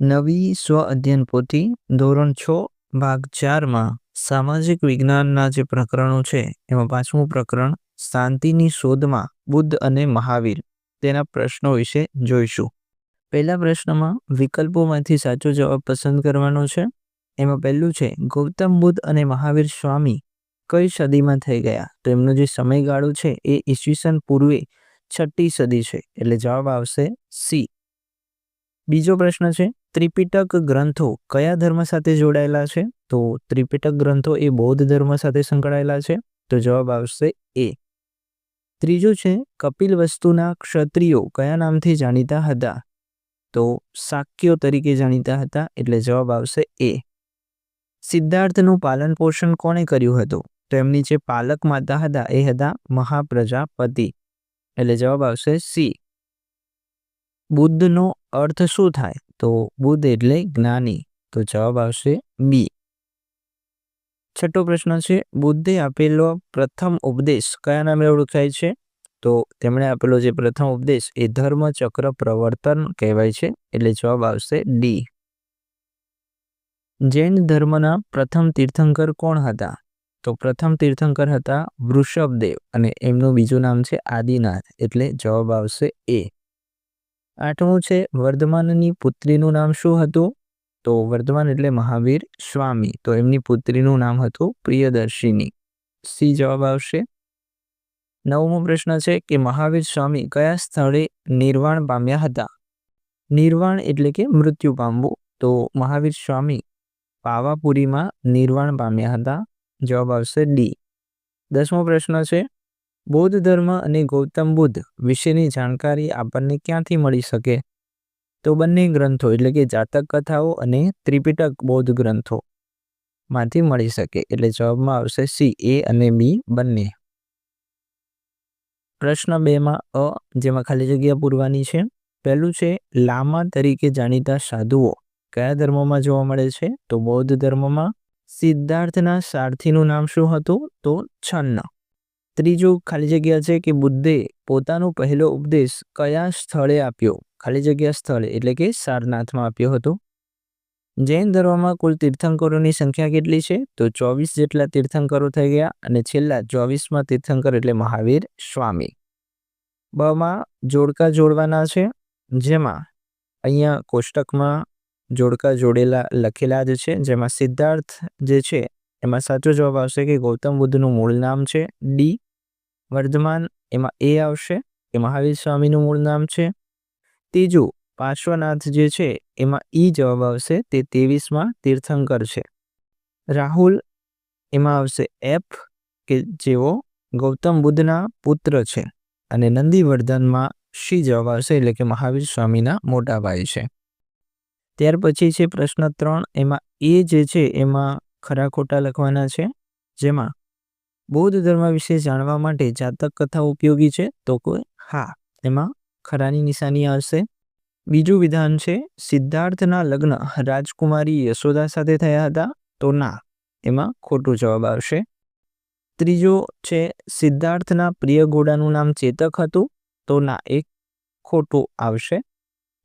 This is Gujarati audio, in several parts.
નવી સ્વ અધ્યયન પોથી ધોરણ છ, ભાગ ચારમાં સામાજિક વિજ્ઞાનના જે પ્રકરણો છે, એમાં પાંચમું પ્રકરણ શાંતિની શોધમાં બુદ્ધ અને મહાવીર, તેના પ્રશ્નો વિશે જોઈશું. પહેલા પ્રશ્નમાં વિકલ્પોમાંથી સાચો જવાબ પસંદ કરવાનો છે. એમાં પહેલું છે, ગૌતમ બુદ્ધ અને મહાવીર સ્વામી કઈ સદીમાં થઈ ગયા? તો એમનો જે સમયગાળો છે, એ ઈસવીસન પૂર્વે છઠ્ઠી સદી છે, એટલે જવાબ આવશે સી. બીજો પ્રશ્ન છે ત્રિપિટક ગ્રંથો કયા ધર્મ સાથે જોડાયેલા છે? તો ત્રિપિટક ગ્રંથો એ બૌદ્ધ ધર્મ સાથે સંકળાયેલા છે. તો જવાબ આવશે એ. ત્રીજું છે, કપિલ વસ્તુના ક્ષત્રિયો કયા નામથી જાણીતા હતા? તો શાક્યો તરીકે જાણીતા હતા, એટલે જવાબ આવશે એ. સિદ્ધાર્થનું પાલન પોષણ કોણે કર્યું હતું? તો એમની જે પાલક માતા હતા, એ હતા મહાપ્રજાપતિ. એટલે જવાબ આવશે સી. બુદ્ધનો અર્થ શું થાય? તો બુદ્ધ એટલે જ્ઞાની. તો જવાબ આવશે બી. છઠ્ઠો પ્રશ્ન છે, બુદ્ધે આપેલો પ્રથમ ઉપદેશ કયા નામે ઓળખાય છે? તો તેમણે આપેલો જે પ્રથમ ઉપદેશ એ ધર્મચક્ર પ્રવર્તન કહેવાય છે, એટલે જવાબ આવશે ડી. જૈન ધર્મના પ્રથમ તીર્થંકર કોણ હતા? તો પ્રથમ તીર્થંકર હતા વૃષભદેવ અને એમનું બીજું નામ છે આદિનાથ, એટલે જવાબ આવશે એ. આઠમું છે, વર્ધમાનની પુત્રીનું નામ શું હતું? તો વર્ધમાન એટલે મહાવીર સ્વામી. તો એમની પુત્રીનું નામ હતું પ્રિયદર્શિની. સી જવાબ આવશે. નવમો પ્રશ્ન છે કે મહાવીર સ્વામી કયા સ્થળે નિર્વાણ પામ્યા હતા? નિર્વાણ એટલે કે મૃત્યુ પામવું. તો મહાવીર સ્વામી પાવાપુરીમાં નિર્વાણ પામ્યા હતા. જવાબ આવશે ડી. દસમો પ્રશ્ન છે બૌદ્ધ ધર્મ અને ગૌતમ બુદ્ધ વિશેની જાણકારી આપણને ક્યાંથી મળી શકે? તો બંને ગ્રંથો એટલે કે જાતક કથાઓ અને ત્રિપિટક બૌદ્ધ ગ્રંથો માંથી મળી શકે. એટલે જવાબમાં આવશે સી, એ અને બી બંને. પ્રશ્ન બેમાં અ, જેમાં ખાલી જગ્યા પૂરવાની છે. પહેલું છે, લામા તરીકે જાણીતા સાધુઓ કયા ધર્મમાં જોવા મળે છે? તો બૌદ્ધ ધર્મમાં સિદ્ધાર્થના સારથીનું નામ શું હતું? તો છન્ન. ત્રીજું ખાલી જગ્યા છે કે બુદ્ધે પોતાનો પહેલો ઉપદેશ કયા સ્થળે આપ્યો? ખાલી જગ્યા સ્થળે, એટલે કે સારનાથમાં આપ્યો હતો. જૈન ધર્મમાં કુલ તીર્થંકરોની સંખ્યા કેટલી છે? તો ચોવીસ જેટલા તીર્થંકરો થઈ ગયા અને છેલ્લા ચોવીસમાં તીર્થંકર એટલે મહાવીર સ્વામી. બમાં જોડકા જોડવાના છે. જેમાં અહીંયા કોષ્ટકમાં જોડકા જોડેલા લખેલા જ છે. જેમાં સિદ્ધાર્થ જે છે, એમાં સાચો જવાબ આવશે કે ગૌતમ બુદ્ધનું મૂળ નામ છે ડી વર્ધમાન, એમાં એ આવશે કે મહાવીર સ્વામીનું મૂળ નામ છે. ત્રીજું, પાર્શ્વનાથ જે છે, એમાં ઈ જવાબ આવશે તે ત્રેવીસમાં તીર્થંકર છે. રાહુલ, એમાં આવશે એફ, કે જેઓ ગૌતમ બુદ્ધના પુત્ર છે. અને નંદીવર્ધનમાં શી જવાબ આવશે, એટલે કે મહાવીર સ્વામીના મોટા ભાઈ છે. ત્યાર પછી છે પ્રશ્ન ત્રણ, એમાં એ જે છે, એમાં ખરા ખોટા લખવાના છે. જેમાં બૌદ્ધ ધર્મ વિશે જાણવા માટે જાતક કથા ઉપયોગી છે? તો કોઈ? હા. એમાં ખરાની નિશાની આવશે. બીજું વિધાન છે, સિદ્ધાર્થના લગ્ન રાજકુમારી યશોદા સાથે થયા હતા? તો ના. એમાં ખોટું જવાબ આવશે. ત્રીજો છે, સિદ્ધાર્થના પ્રિય ઘોડાનું નામ ચેતક હતું? તો ના, એક ખોટું આવશે.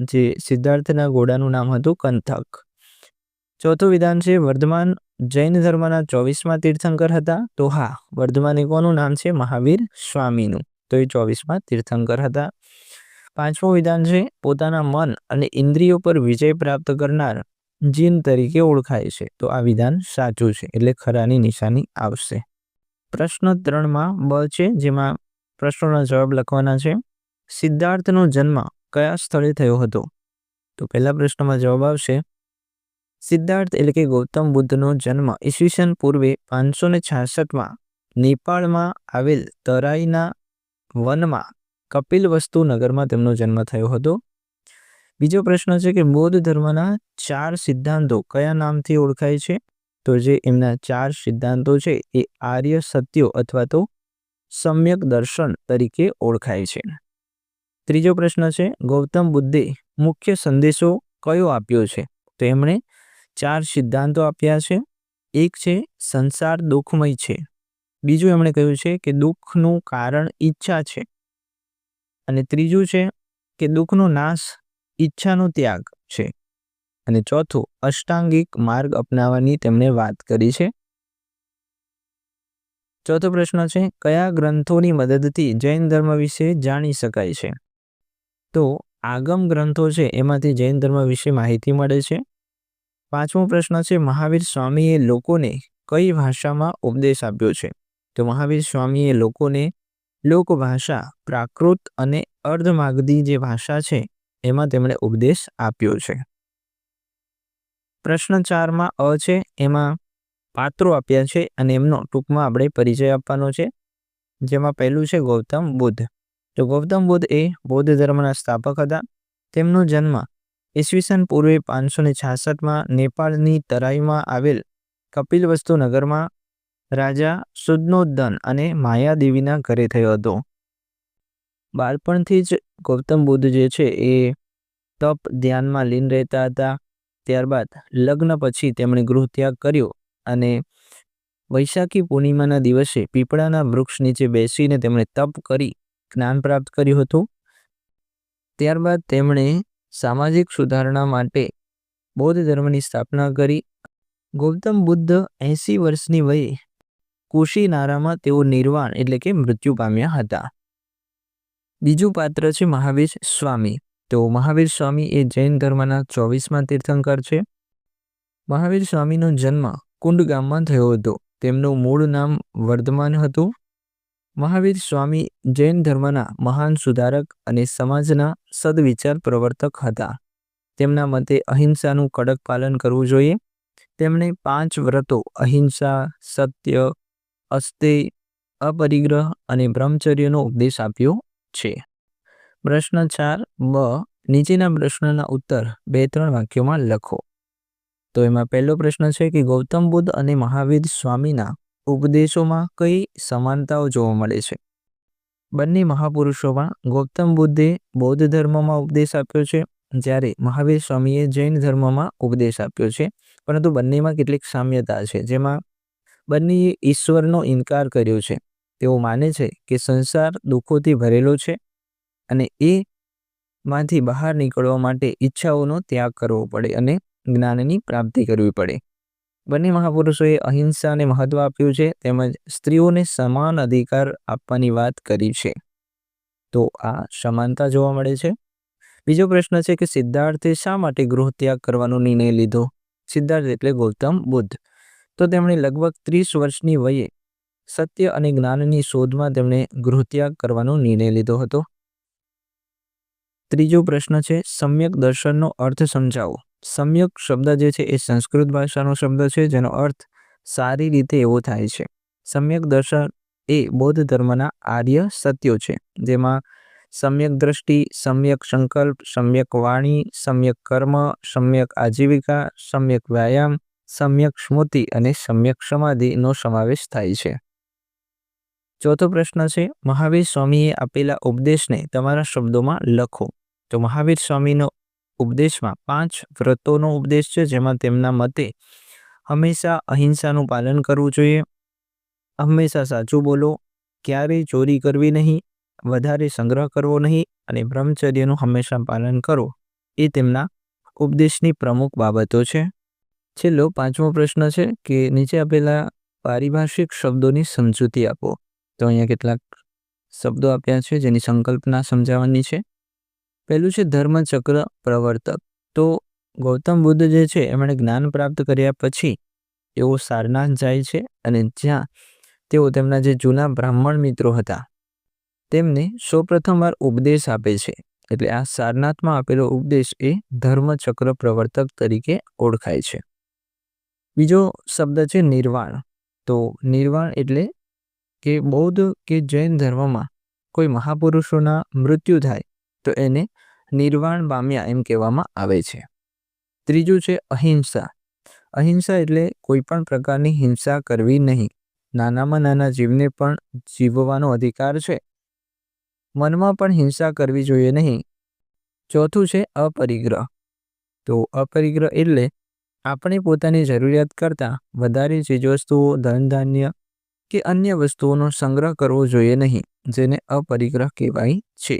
જે સિદ્ધાર્થના ઘોડાનું નામ હતું કંથક. ચોથું વિધાન છે, વર્ધમાન જૈન ધર્મના ચોવીસમાં તીર્થંકર હતા. તો હા, વર્ધમાન એ કોનું નામ છે? મહાવીર સ્વામીનું. તો એ ચોવીસમાં તીર્થંકર હતા. પાંચમું વિધાન છે, પોતાના મન અને ઇન્દ્રિયો પર વિજય પ્રાપ્ત કરનાર જીન તરીકે ઓળખાય છે. તો આ વિધાન સાચું છે, એટલે ખરાની નિશાની આવશે. પ્રશ્ન ત્રણમાં બ છે, જેમાં પ્રશ્નોના જવાબ લખવાના છે. સિદ્ધાર્થનો જન્મ કયા સ્થળે થયો હતો? તો પહેલા પ્રશ્નમાં જવાબ આવશે સિદ્ધાર્થ એટલે કે ગૌતમ બુદ્ધનો જન્મ ઈસવીસન પૂર્વે પાંચસો ને છાસઠમાં નેપાળમાં આવેલ તરાઈના વનમાં કપિલ વસ્તુ નગરમાં તેમનો જન્મ થયો હતો. બીજો પ્રશ્ન છે કે બૌદ્ધ ધર્મના ચાર સિદ્ધાંતો કયા નામથી ઓળખાય છે? તો જે એમના ચાર સિદ્ધાંતો છે એ આર્ય, સત્યો અથવા તો સમ્યક દર્શન તરીકે ઓળખાય છે. ત્રીજો પ્રશ્ન છે ગૌતમ બુદ્ધે મુખ્ય સંદેશો કયો આપ્યો છે? તો એમણે ચાર સિદ્ધાંતો આપ્યા છે. એક છે, સંસાર દુઃખમય છે. બીજું એમણે કહ્યું છે કે દુઃખનું કારણ ઈચ્છા છે. અને ત્રીજું છે કે દુઃખનો નાશ ઈચ્છાનો ત્યાગ છે. અને ચોથું, અષ્ટાંગિક માર્ગ અપનાવવાની તેમણે વાત કરી છે. ચોથો પ્રશ્ન છે, કયા ગ્રંથોની મદદથી જૈન ધર્મ વિશે જાણી શકાય છે? તો, આગમ ગ્રંથો છે, એમાંથી જૈન ધર્મ વિશે માહિતી મળે છે. પાંચમો પ્રશ્ન છે, મહાવીર સ્વામીએ લોકોને કઈ ભાષામાં ઉપદેશ આપ્યો છે? તો મહાવીર સ્વામીએ લોકોને લોકભાષા, પ્રાકૃત અને અર્ધમાગધી જે ભાષા છે, એમાં તેમણે ઉપદેશ આપ્યો છે. પ્રશ્ન ચારમાં અ છે, એમાં પાત્રો આપ્યા છે અને એમનો ટૂંકમાં આપણે પરિચય આપવાનો છે. જેમાં પહેલું છે ગૌતમ બુદ્ધ. તો ગૌતમ બુદ્ધ એ બૌદ્ધ ધર્મના સ્થાપક હતા. તેમનો જન્મ ઈસવીસન પૂર્વે પાંચસો ને છાસઠમાં નેપાળની તરાઈમાં આવેલ કપિલવસ્તુ નગરમાં રાજા સુદનોદ્દન અને માયાદેવીના ઘરે થયો હતો. બાળપણથી જ ગૌતમ બુદ્ધ જે છે એ તપ ધ્યાનમાં લીન રહેતા હતા. ત્યારબાદ લગ્ન પછી તેમણે ગૃહ ત્યાગ કર્યો અને વૈશાખી પૂર્ણિમાના દિવસે પીપળાના વૃક્ષ નીચે બેસીને તેમણે તપ કરી જ્ઞાન પ્રાપ્ત કર્યું હતું. ત્યારબાદ તેમણે સામાજિક સુધારણા માટે બૌદ્ધ ધર્મની સ્થાપના કરી. ગૌતમ બુદ્ધ એંસી વર્ષની વયે કુશીનારામાં તેઓ નિર્વાણ એટલે કે મૃત્યુ પામ્યા હતા. બીજું પાત્ર છે મહાવીર સ્વામી. તો મહાવીર સ્વામી એ જૈન ધર્મના ચોવીસમાં તીર્થંકર છે. મહાવીર સ્વામીનો જન્મ કુંડ ગામમાં થયો હતો. તેમનું મૂળ નામ વર્ધમાન હતું. મહાવીર સ્વામી જૈન ધર્મના મહાન સુધારક અને સમાજના સદવિચાર પ્રવર્તક હતા. તેમના મતે અહિંસાનું કડક પાલન કરવું જોઈએ. તેમણે પાંચ વ્રતો અહિંસા, સત્ય અસ્તેય અપરિગ્રહ અને બ્રહ્મચર્યનો ઉપદેશ આપ્યો છે. પ્રશ્ન ચાર બ નીચેના પ્રશ્નના ઉત્તર બે ત્રણ વાક્યોમાં લખો. તો એમાં પહેલો પ્રશ્ન છે કે ગૌતમ બુદ્ધ અને મહાવીર સ્વામીના ઉપદેશોમાં કઈ સમાનતાઓ જોવા મળે છે? બંને મહાપુરુષોમાં ગૌતમ બુદ્ધે બૌદ્ધ ધર્મમાં ઉપદેશ આપ્યો છે, જ્યારે મહાવીર સ્વામીએ જૈન ધર્મમાં ઉપદેશ આપ્યો છે. પરંતુ બંનેમાં કેટલીક સામ્યતા છે, જેમાં બંનેએ ઈશ્વરનો ઇનકાર કર્યો છે. તેઓ માને છે કે સંસાર દુઃખોથી ભરેલો છે અને એ માંથી બહાર નીકળવા માટે ઈચ્છાઓનો ત્યાગ કરવો પડે અને જ્ઞાનની પ્રાપ્તિ કરવી પડે. બંને મહાપુરુષોએ અહિંસાને મહત્વ આપ્યું છે તેમજ સ્ત્રીઓને સમાન અધિકાર આપવાની વાત કરી છે. તો આ સમાનતા જોવા મળે છે? બીજો પ્રશ્ન છે કે સિદ્ધાર્થે શા માટે ગૃહ ત્યાગ કરવાનો નિર્ણય લીધો? સિદ્ધાર્થ એટલે ગૌતમ બુદ્ધ. તો તેમણે લગભગ ત્રીસ વર્ષની વયે સત્ય અને જ્ઞાનની શોધમાં તેમણે ગૃહત્યાગ કરવાનો નિર્ણય લીધો હતો. ત્રીજો પ્રશ્ન છે, સમ્યક દર્શનનો અર્થ સમજાવો. સમ્યક શબ્દ જે છે એ સંસ્કૃત ભાષાનો શબ્દ છે, જેનો અર્થ સારી રીતે એવો થાય છે. સમ્યક દર્શન એ બૌદ્ધ ધર્મના આર્ય સત્યો છે, જેમાં સમ્યક દ્રષ્ટિ સમ્યક સંકલ્પ સમ્યક વાણી સમ્યક કર્મ સમ્યક આજીવિકા સમ્યક વ્યાયામ સમ્યક સ્મૃતિ અને સમ્યક સમાધિનો સમાવેશ થાય છે. ચોથો પ્રશ્ન છે, મહાવીર સ્વામીએ આપેલા ઉપદેશને તમારા શબ્દોમાં લખો. તો મહાવીર સ્વામીનો ઉપદેશમાં પાંચ વ્રતોનો ઉપદેશ છે, જેમાં તેમના મતે હંમેશા અહિંસાનું પાલન કરવું જોઈએ. હંમેશા સાચું બોલો ક્યારેય ચોરી કરવી નહીં, વધારે સંગ્રહ કરવો નહીં અને બ્રહ્મચર્યનું હંમેશા પાલન કરો, એ તેમના ઉપદેશની પ્રમુખ બાબતો છે. છેલ્લો પાંચમો પ્રશ્ન છે કે નીચે આપેલા પારિભાષિક શબ્દોની સમજૂતી આપો. તો અહીંયા કેટલાક શબ્દો આપ્યા છે જેની સંકલ્પના સમજાવવાની છે. પહેલું છે ધર્મચક્ર પ્રવર્તક. તો ગૌતમ બુદ્ધ જે છે, એમણે જ્ઞાન પ્રાપ્ત કર્યા પછી તેઓ સારનાથ જાય છે અને જ્યાં તેઓ તેમના જે જૂના બ્રાહ્મણ મિત્રો હતા, તેમને સૌપ્રથમવાર ઉપદેશ આપે છે. એટલે આ સારનાથમાં આપેલો ઉપદેશ એ ધર્મચક્ર પ્રવર્તક તરીકે ઓળખાય છે. બીજો શબ્દ છે નિર્વાણ. તો નિર્વાણ એટલે કે બૌદ્ધ કે જૈન ધર્મમાં કોઈ મહાપુરુષોના મૃત્યુ થાય તો એને નિર્વાણ પામ્યા એમ કહેવામાં આવે છે. ત્રીજું છે અહિંસા. અહિંસા એટલે કોઈ પણ પ્રકારની હિંસા કરવી નહીં. નાનામાં નાના જીવને પણ જીવવાનો અધિકાર છે. મનમાં પણ હિંસા કરવી જોઈએ નહીં. ચોથું છે અપરિગ્રહ. તો અપરિગ્રહ એટલે આપણે પોતાની જરૂરિયાત કરતાં વધારે ચીજવસ્તુઓ ધન ધાન્ય કે અન્ય વસ્તુઓનો સંગ્રહ કરવો જોઈએ નહીં, જેને અપરિગ્રહ કહેવાય છે.